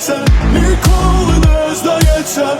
geçer Bir kolun özde geçer